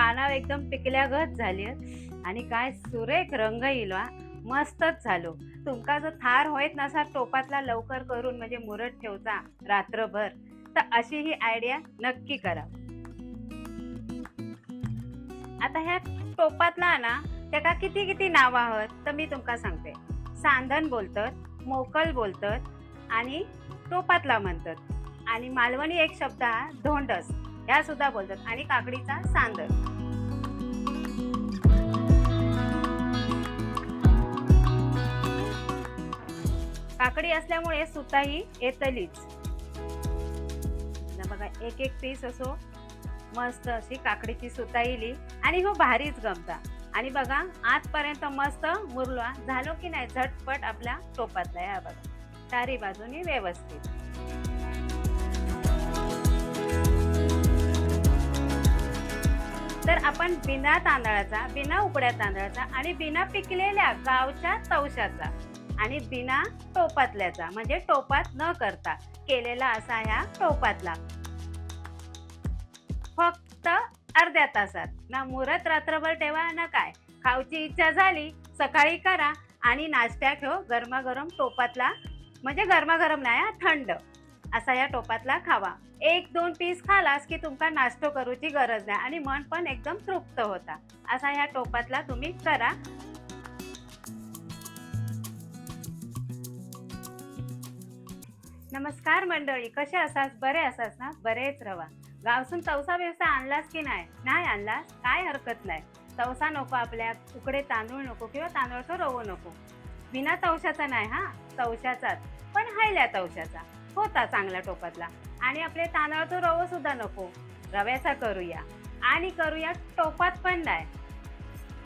पाना एकदम पिकल्यागत झाली आणि काय सुरेख रंग इला मस्तच झालो. तुमका जर थार होत नसा टोपातला लवकर करून म्हणजे मुरत ठेवता रात्रभर. तर अशी ही आयडिया नक्की करा. आता ह्या टोपातला ना त्याका किती किती नाव आहात तर मी तुमका सांगते. सांधन बोलतात मोकल बोलतात आणि टोपातला म्हणतात. आणि मालवणी एक शब्द हा धोंडस. ह्या सुद्धा बोलतात. आणि काकडीचा सांदर काकडी असल्यामुळे सुताही येतलीच. बघा एक एक पीस असो मस्त अशी काकडीची सुता येली. आणि हो भारीच गमता. आणि बघा आजपर्यंत मस्त मुरला झालो की नाही झटपट आपल्या टोपातला या बघा. चारी बाजूनी व्यवस्थित. तर आपण बिना तांदळाचा बिना उकड्या तांदळाचा आणि बिना पिकलेल्या गावच्या तवशाचा आणि बिना टोपातल्याचा म्हणजे टोपात न करता केलेला असा ह्या टोपातला. फक्त अर्ध्या तासात. ना मुहूर्त रात्रभर ठेवा ना काय? खाऊची इच्छा झाली सकाळी करा आणि नाश्त्या ठेव गरमागरम टोपातला म्हणजे गरमागरम नाही हा, थंड. असा या टोपातला खावा. एक दोन पीस खालास की तुमका नाश्तो करूची गरज नाही आणि मन पण एकदम तृप्त होता. असा ह्या टोपातला तुम्ही करा. नमस्कार मंडळी कसे असास? बरे असास ना? बरेच रवा. गावसून तवसा व्यवसाय आणलास की नाही? नाही आणलास? काय हरकत नाही. तवसा नको आपल्या उकडे तांदूळ नको किंवा तांदूळचं रवो नको. बिना तवशाचा नाही हा? तवशाचाच पण हायल्या तवशाचा होता चांगला टोपातला. आणि आपले तांदळा तो रवा सुद्धा नको. रव्याचा करूया. आणि करूया टोपात पण नाही.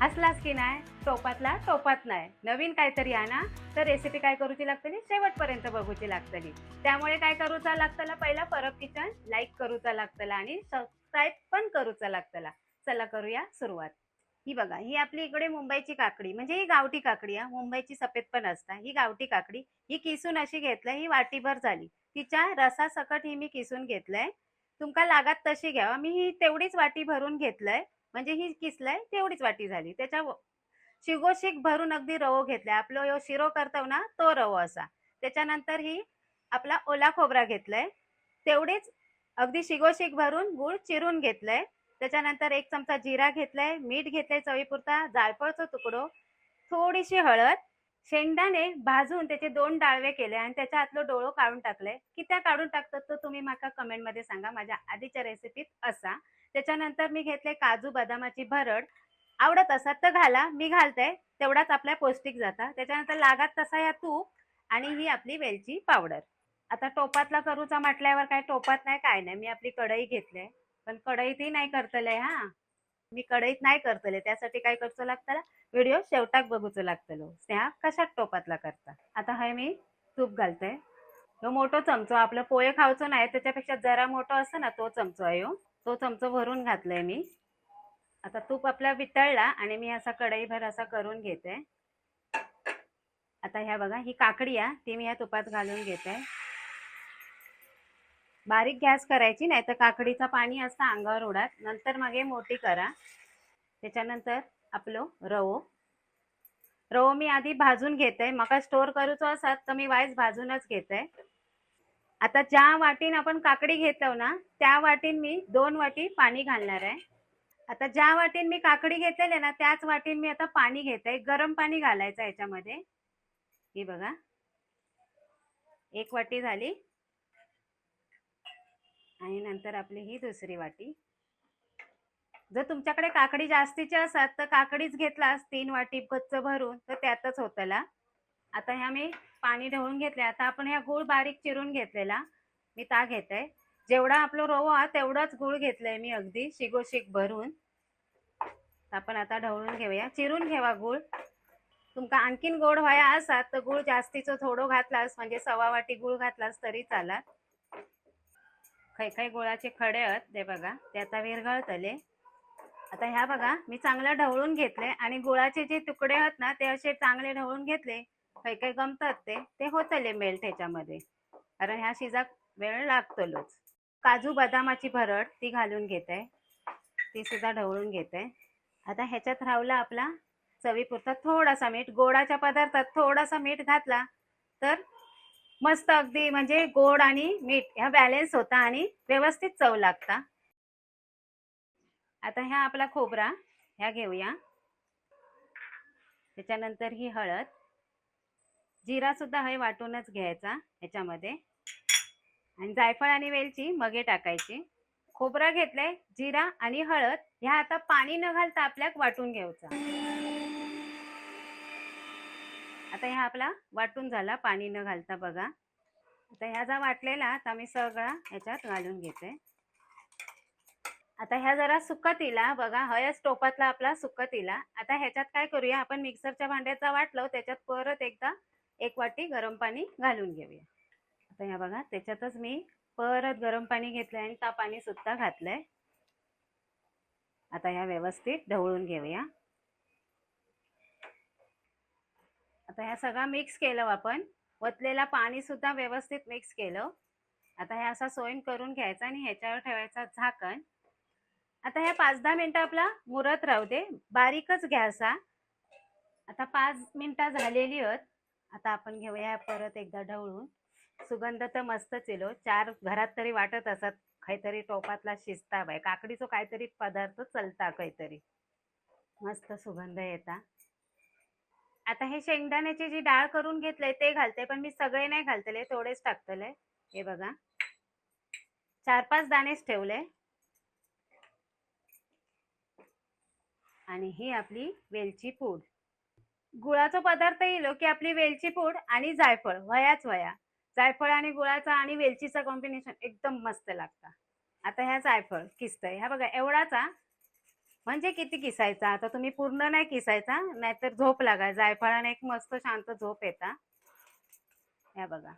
हसलास की नाही? टोपातला टोपात नाही. नवीन काहीतरी आणा. तर रेसिपी काय करूची लागतली? शेवटपर्यंत बघूची लागतली. त्यामुळे काय करूचा लागतला? पहिला परब किचन लाईक करूचा लागतला आणि सबस्क्राईब पण करूचा लागतला. चला करूया सुरुवात. ही बघा ही आपली इकडे मुंबईची काकडी म्हणजे ही गावठी काकडी आहे मुंबईची सफेद पण असता ही गावठी काकडी ही किसून अशी घेतलं ही वाटीभर झाली. तिच्या रसासकट ही मी किसून घेतलंय. तुमका लागत तशी घ्यावा. मी ही तेवढीच वाटी भरून घेतलंय म्हणजे ही किसलंय तेवढीच वाटी झाली. त्याच्या शिगोशिक भरून अगदी रवो घेतलाय. आपलं यो शिरो करतो ना तो रवो असा. त्याच्यानंतर ही आपला ओला खोबरा घेतलाय. तेवढीच अगदी शिगोशिक भरून गुळ चिरून घेतलंय. त्याच्यानंतर एक चमचा जिरा घेतलाय मीठ घेतलंय चवीपुरता जायफळचा तुकडो थोडीशी हळद शेंगदाणे भाजून त्याचे दोन डाळवे केले आणि त्याच्या आतलं डोळं काढून टाकले की त्या काढून टाकतात तो तुम्ही माका कमेंटमध्ये सांगा माझ्या आधीच्या रेसिपीत असा. त्याच्यानंतर मी घेतले काजू बदामाची भरड. आवडत असत तर घाला मी घालते तेवढाच आपल्या पौष्टिक जाता. त्याच्यानंतर लागत तसा या तूप आणि ही आपली वेलची पावडर. आता टोपातला करूचा म्हटल्यावर काय टोपात नाही काय नाही मी आपली कढई घेतले पण कढईतही नाही करतले हा. मी कढईत नाही करतले त्यासाठी काय करचो लागतला? व्हिडिओ शेवटाक बघूचो लागतलो. स्नेहा कशात टोपातला करता? आता हे मी तूप घालते तो मोठो चमचो आपलं पोहे खावचो नाही त्याच्यापेक्षा जरा मोठा असतो ना तो चमचो आहे हो. तो चमचो भरून घातलाय मी. आता तूप आपला वितळला आणि मी असा कढईभर असा करून घेते. आता ह्या बघा ही काकडी आहे ती मी ह्या तुपात घालून घेते. बारीक गॅस करायची नाही तर काकडीचं पाणी असतं अंगावर ओढात नंतर मग हे मोठी करा. त्याच्यानंतर आपलो रवो. रवो मी आधी भाजून घेते. मका स्टोर करूचो असत तर मी वाईस भाजूनच घेते. आता ज्या वाटीन आपण काकडी घेतो ना त्या वाटीन मी दोन वाटी पाणी घालणार आहे. आता ज्या वाटीन मी काकडी घेतलेली ना त्याच वाटीन मी आता पाणी घेते. गरम पाणी घालायचं याच्यामध्ये. हे बघा. एक वाटी झाली. आणि नंतर आपली ही दुसरी वाटी. जर तुमच्याकडे काकडी जास्तीची असतात तर काकडीच घेतलास तीन वाटी गच्च भरून तर त्यातच होतला आता ह्या मी पाणी ढवळून घेतले आता आपण ह्या गूळ बारीक चिरून घेतलेला मी ता घेते जेवढा आपलं रवा हा तेवढाच गूळ घेतलाय मी अगदी शिगोशिक भरून. आपण आता ढवळून घेऊया. चिरून घेवा गूळ. तुमका आणखीन गोड व्हाया असात तर गूळ जास्तीचं थोडं घातलास म्हणजे सवा वाटी गूळ घातलास तरी चालात खै खै गुळाचे खडे आहेत ते बघा ते आता विरघळतले. आता ह्या बघा मी चांगलं ढवळून घेतले आणि गुळाचे जे तुकडे आहेत ना ते असे चांगले ढवळून घेतले. काही काही गमतात ते ते होतले मेल्ट ह्याच्यामध्ये. कारण ह्या शिजाक वेळ लागतोलोच. काजू बदामाची भरड ती घालून घेते. ती सुद्धा ढवळून घेते. आता ह्याच्यात रावला आपला चवीपुरता थोडासा मीठ गोडाच्या पदार्थात थोडासा मीठ घातला तर मस्त अगदी म्हणजे गोड आणि मीठ ह्या बॅलेन्स होता आणि व्यवस्थित चव लागता. आता ह्या आपला खोबरा ह्या घेऊया. त्याच्यानंतर ही हळद. जिरा सुद्धा हे वाटूनच घ्यायचा ह्याच्यामध्ये. आणि जायफळ आणि वेलची मगे टाकायची. खोबरा घेतलंय जिरा आणि हळद ह्या आता पाणी न घालता आपल्याक वाटून घ्यायचा. आता ह्या आपला वाटून झाला पाणी न घालता बघा. आता ह्या जा वाटलेला आता मी सगळा ह्याच्यात घालून घेते. आता ह्या जरा सुकतीला बघा हयच टोपातला आपला सुकतीला. आता ह्याच्यात काय करूया आपण मिक्सरच्या भांड्याचा वाटलो त्याच्यात परत एकदा एक वाटी गरम पाणी घालून घेऊया. आता ह्या बघा त्याच्यातच मी परत गरम पाणी घेतलंय आणि ता पाणी सुद्धा घातलंय. आता ह्या व्यवस्थित ढवळून घेऊया. आता ह्या सगळा मिक्स केलं आपण. वतलेला पाणीसुद्धा व्यवस्थित मिक्स केलं. आता हे असा सोयन करून घ्यायचा आणि ह्याच्यावर ठेवायचा झाकण. आता ह्या पाच दहा मिनटं आपला मुरत राहू दे. बारीकच घ्यायचा. आता पाच मिनटं झालेली आहेत. आता आपण घेऊया परत एकदा ढवळून. सुगंध तर मस्तच येलो हो. चार घरात तरी वाटत असत. काहीतरी टोपातला शिजता बाय काकडीचो काहीतरी पदार्थ चलता काहीतरी. मस्त सुगंध येता. आता हे शेंगदाण्याची जी डाळ करून घेतलंय ते घालते पण मी सगळे नाही घालतले थोडेच टाकतले. हे बघा. चार पाच दाणेच ठेवले. आणि ही आपली वेलची पूड. गुळाचा पदार्थ येलो हो, की आपली वेलची पूड आणि जायफळ वयाच वया. जायफळ आणि गुळाचा आणि वेलचीचा कॉम्बिनेशन एकदम मस्त लागतं. आता ह्या जायफळ किसतंय. ह्या बघा एवढाचा म्हणजे किती किसायचा? आता तुम्ही पूर्ण नाही किसायचा नाहीतर झोप लागा जायफळाने एक मस्त शांत झोप येता. ह्या बघा.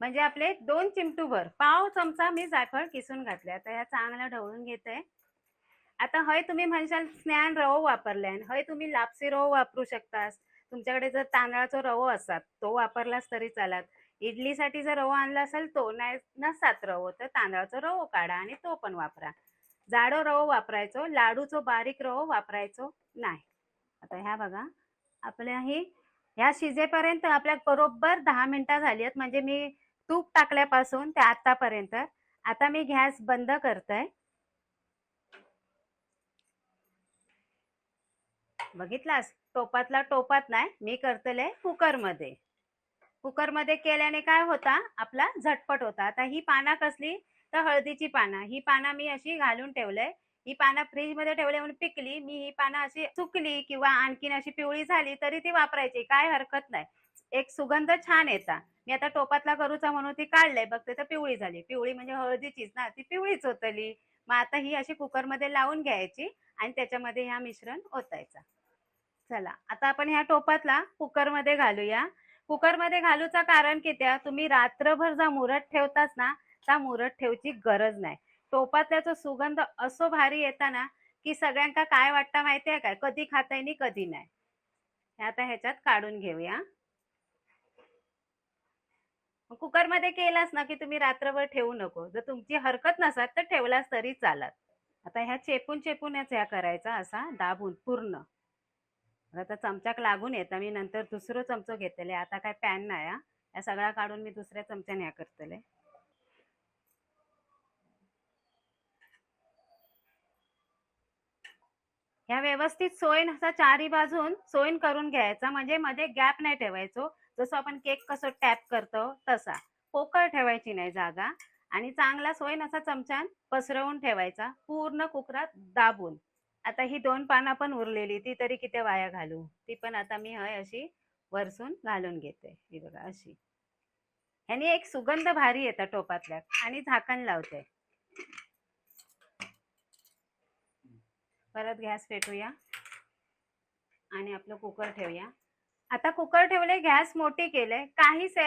म्हणजे आपले दोन चिमटूभर. पाव चमचा मी जायफळ किसून घातले. आता ह्या चांगल्या ढवळून घेते. आता हय तुम्ही म्हणशाल स्नॅन रवो वापरल्यान हय तुम्ही लापसी रवो वापरू शकतास. तुमच्याकडे जर तांदळाचा रवो असतात तो वापरलास तरी चालत. इडलीसाठी जर रवो आणला असेल तो नाही नसतात रवो. तर तांदळाचा रवो काढा आणि तो पण वापरा. जाडो रवो वापरायचो लाडूचो बारीक रवो वापरायचो नाही. आता ह्या बघा आपल्या ही ह्या शिजेपर्यंत आपल्या बरोबर दहा मिनिटं झाली आहेत. म्हणजे मी तूप टाकल्यापासून ते आतापर्यंत. आता मी गॅस बंद करतोय बघितलास? टोपातला टोपात नाही मी करतले कुकरमध्ये. कुकरमध्ये केल्याने काय होता? आपला झटपट होता. आता ही पाना कसली? तर हळदीची पानं. ही पानं मी अशी घालून ठेवलंय. ही पानं फ्रीजमध्ये ठेवले म्हणून पिकली. मी ही पानं अशी सुकली किंवा आणखीन अशी पिवळी झाली तरी ती वापरायची. काय हरकत नाही. एक सुगंध छान येता. मी आता टोपातला करूचा म्हणून ती काढलंय. बघते तर पिवळी झाली. पिवळी म्हणजे हळदीचीच ना. ती पिवळीच होतली. मग आता ही अशी कुकरमध्ये लावून घ्यायची आणि त्याच्यामध्ये ह्या मिश्रण ओतायचा. चला आता आपण ह्या टोपातला कुकरमध्ये घालूया. कुकरमध्ये घालूचा कारण की त्या तुम्ही रात्रभर जा मुरत ठेवताच ना त्या मुरत ठेवची गरज नाही. टोपातल्याचा सुगंध असो भारी येता ना की सगळ्यांका काय वाटतं माहितीये काय? कधी खाताय नि कधी नाही. हे आता ह्याच्यात काढून घेऊया. कुकरमध्ये केलास ना की तुम्ही रात्रभर ठेवू नको. जर तुमची हरकत नसत तर ठेवलास तरी चालत. आता ह्या चेपून चेपूनच ह्या करायचा असा दाबून पूर्ण. आता चमच्याक लागून येतं. मी नंतर दुसरं चमचो घेतले आता काय पॅन नाही हा. या सगळा काढून मी दुसऱ्या चमच्याने ह्या करतले. ह्या व्यवस्थित सोयन असा चारी बाजून सोयन करून घ्यायचा. म्हणजे मध्ये गॅप नाही ठेवायचो. जसं आपण केक कसं टॅप करतो तसा. पोकळ ठेवायची नाही जागा. आणि चांगला सोयन असा चमच्यान पसरवून ठेवायचा. पूर्ण कुकरात दाबून. आता ही दोन पानं पण उरलेली. ती तरी किती वाया घालू? ती पण आता मी हय अशी वरसून घालून घेते. ही बघा अशी. ह्यानी एक सुगंध भारी येतं टोपातल्या. आणि झाकण लावते. परत गॅस पेटूया. आणि आपलं कुकर ठेवूया. आता कुकर ठेवले गॅस मोठी केले. काही से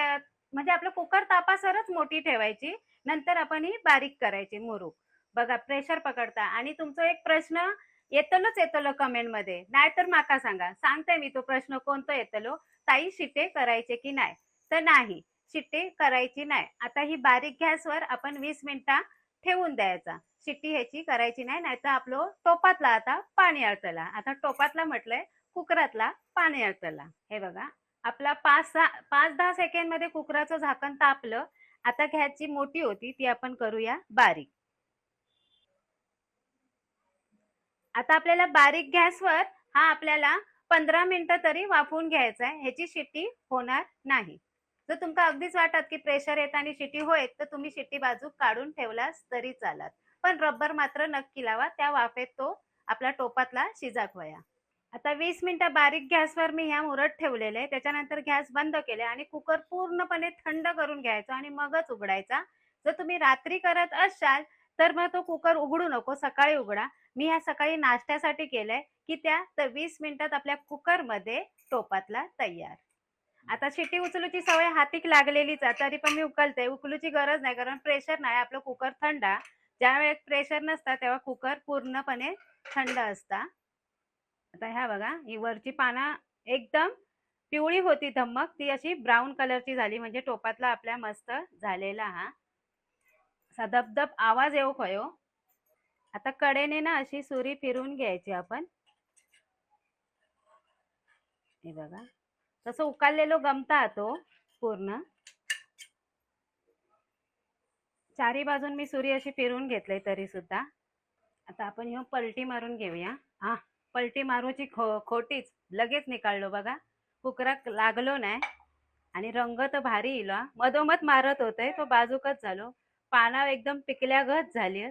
म्हणजे आपलं कुकर तापासरच मोठी ठेवायची. नंतर आपण ही बारीक करायची मुरूक. बघा प्रेशर पकडता. आणि तुमचा एक प्रश्न येतलोच येतलो कमेंटमध्ये नाहीतर माका सांगा. सांगते मी तो प्रश्न कोणतो येतलो? ताई शिटे करायचे की नाही? तर नाही. शिट्टे करायची नाही. आता ही बारीक गॅसवर आपण वीस मिनिटा ठेवून द्यायचा. शिट्टी ह्याची करायची नाही नाहीतर आपलं टोपातला आता पाणी अडतला आता टोपातला म्हटलंय कुकरातला पाणी अडतला हे बघा आपला पाच सहा पाच दहा सेकंडमध्ये कुकराचं झाकण तापलं. आता गॅसची मोठी होती ती आपण करूया बारीक. आता आपल्याला बारीक गॅसवर हा आपल्याला पंधरा मिनिटं तरी वाफवून घ्यायचा आहे ह्याची शिट्टी होणार नाही. जर तुमका अगदीच वाटत की प्रेशर येत आणि शिट्टी होत तर तुम्ही शिट्टी बाजू काढून ठेवलास तरी चालत. पण रब्बर मात्र नक्की लावा त्या वाफेत तो आपला टोपातला शिजाकवया आता वीस मिनिटं बारीक गॅसवर मी ह्या मुरत ठेवलेले त्याच्यानंतर गॅस बंद केले आणि कुकर पूर्णपणे थंड करून घ्यायचा आणि मगच उघडायचा. जर तुम्ही रात्री करत असाल तर मग तो कुकर उघडू नको सकाळी उघडा. मी ह्या सकाळी नाश्त्यासाठी केलंय की त्या तर वीस मिनिटात आपल्या कुकरमध्ये टोपातला तयार. आता शिटी उचलूची सवय हातीक लागलेलीच आहे तरी पण मी उकलते. उकलूची गरज नाही कारण प्रेशर नाही आपलं कुकर थंडा ज्या वेळेस प्रेशर नसतं तेव्हा कुकर पूर्णपणे थंड असता. आता ह्या बघा ही वरची पानं एकदम पिवळी होती धम्मक. ती अशी ब्राऊन कलरची झाली म्हणजे टोपातला आपल्या मस्त झालेला हा. असा दबदब आवाज येऊ खयो आता कडेने ना अशी सुरी फिरून घ्यायची आपण. हे बघा. तसं उकाललेलो गमता तो पूर्ण. चारी बाजून मी सुरी अशी फिरून घेतले तरी सुद्धा. आता आपण ह्यो पलटी मारून घेऊया. हा पलटी मारूची खो खोटीच. लगेच निकाळलो बघा. कुकराक लागलो नाही. आणि रंग तर भारी इला मधोमध मारत होते तो बाजूकच झालो. पाना एकदम पिकल्यागत झाली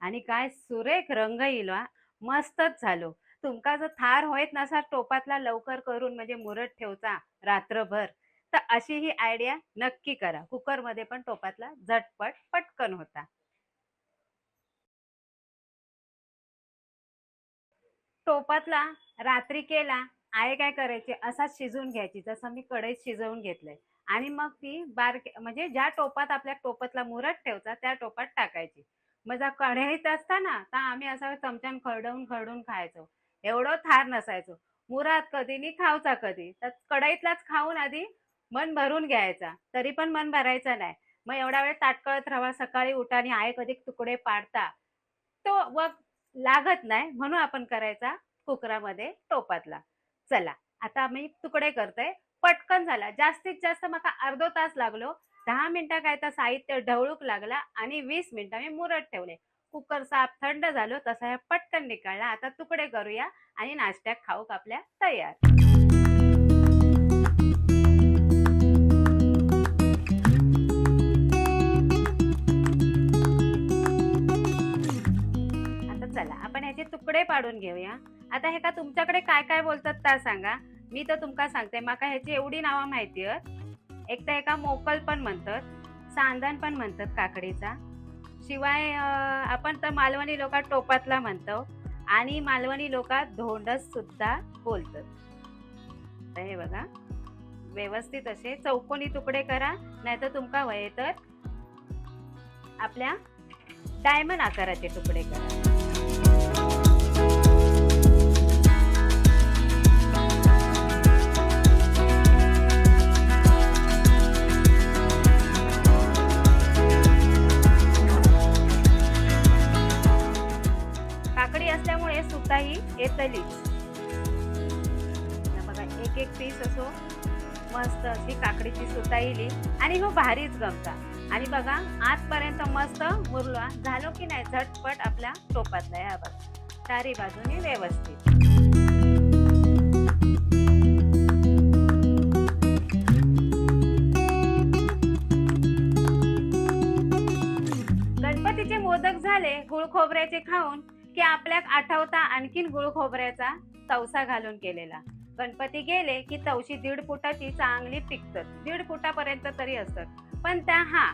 आणि काय सुरेख रंग इला मस्तच झालो. तुमका जर थार होत नसा टोपातला लवकर करून म्हणजे मुरत ठेवचा रात्रभर. तर अशी ही आयडिया नक्की करा. कुकरमध्ये पण टोपातला झटपट पटकन होता. टोपातला रात्री केला आय काय करायचे? असाच शिजवून घ्यायची जसं मी कढईत शिजवून घेतलंय. आणि मग ती बारक म्हणजे ज्या टोपात आपल्या टोपातला मुरत ठेवचा त्या टोपात टाकायची. मग जर कढईत असताना तर आम्ही असं चमच्यान खरडवून खरडून खायचो. एवढं थार नसायचो. मुरात कधी नि खावचा कधी. तर कढईतलाच खाऊन आधी मन भरून घ्यायचा. तरी पण मन भरायचं नाही. मग एवढा वेळ ताटकळत राहा सकाळी उठाने आहे कधी तुकडे पाडता. तो व लागत नाही म्हणून आपण करायचा कुकरामध्ये टोपातला. चला आता मी तुकडे करतोय पटकन झाला. जास्तीत जास्त मला अर्धो तास लागलो. दहा मिनिटं काय तर साहित्य ढवळूक लागला आणि वीस मिनिटं मी मुरत ठेवले. कुकर साफ थंड झालो तसा ह्या पटकन निकाळला. आता तुकडे करूया आणि नाश्त्याक खाऊक आपल्या तयार. काढून घेऊया. आता हे का तुमच्याकडे काय काय बोलतात त्या सांगा. मी तर तुमका सांगते माका ह्याची एवढी नावं माहिती आहेत. एक तर एका मोकल पण म्हणतात सांदण पण म्हणतात काकडीचा. शिवाय आपण तर मालवणी लोक टोपातला म्हणतो आणि मालवणी लोक धोंडस सुद्धा बोलतात. तर हे बघा व्यवस्थित असे चौकोनी तुकडे करा नाहीतर तुमका वय तर आपल्या डायमंड आकाराचे तुकडे करा. करताही येतलीच बघा एक एक पीस असो मस्त अशी काकडीची सुता येईली. आणि हो भारीच गमता. आणि बघा आजपर्यंत मस्त मुरला. झालो की नाही? झटपट आपल्या टोपातला या बघा. चारी बाजूने व्यवस्थित. गणपतीचे मोदक झाले गुळ खोबऱ्याचे खाऊन. की आपल्याक आठवता आणखीन गुळ खोबऱ्याचा तवसा घालून केलेला. गणपती गेले की तवशी दीड फुटाची चांगली पिकतात. दीड फुटापर्यंत तरी असतात. पण त्या हा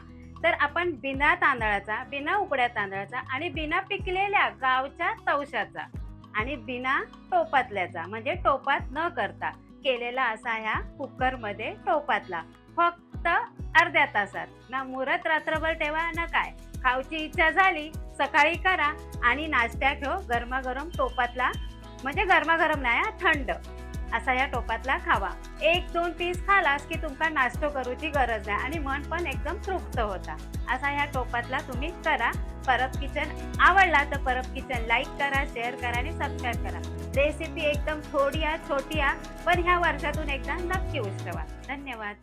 तर आपण बिना तांदळाचा बिना उकड्या तांदळाचा आणि बिना पिकलेल्या गावच्या तवशाचा आणि बिना टोपातल्याचा म्हणजे टोपात न करता केलेला असा ह्या कुकरमध्ये टोपातला. फक्त अर्ध्या तासात. ना मुहूर्त रात्रभर ठेवा ना काय? खाऊची इच्छा झाली सकाळी करा आणि नाश्त्या घेऊ गरमागरम टोपातला. म्हणजे गरमागरम नाही हा, थंड. असा या टोपातला खावा. एक दोन पीस खालास की तुमका नाश्तो करूची गरज नाही आणि मन पण एकदम तृप्त होता. असा ह्या टोपातला तुम्ही करा. परब किचन आवडला तर परब किचन लाईक करा शेअर करा आणि सबस्क्राईब करा. रेसिपी एकदम थोडी आ छोटी आ पण ह्या वर्षातून एकदा नक्की उष्टवा धन्यवाद.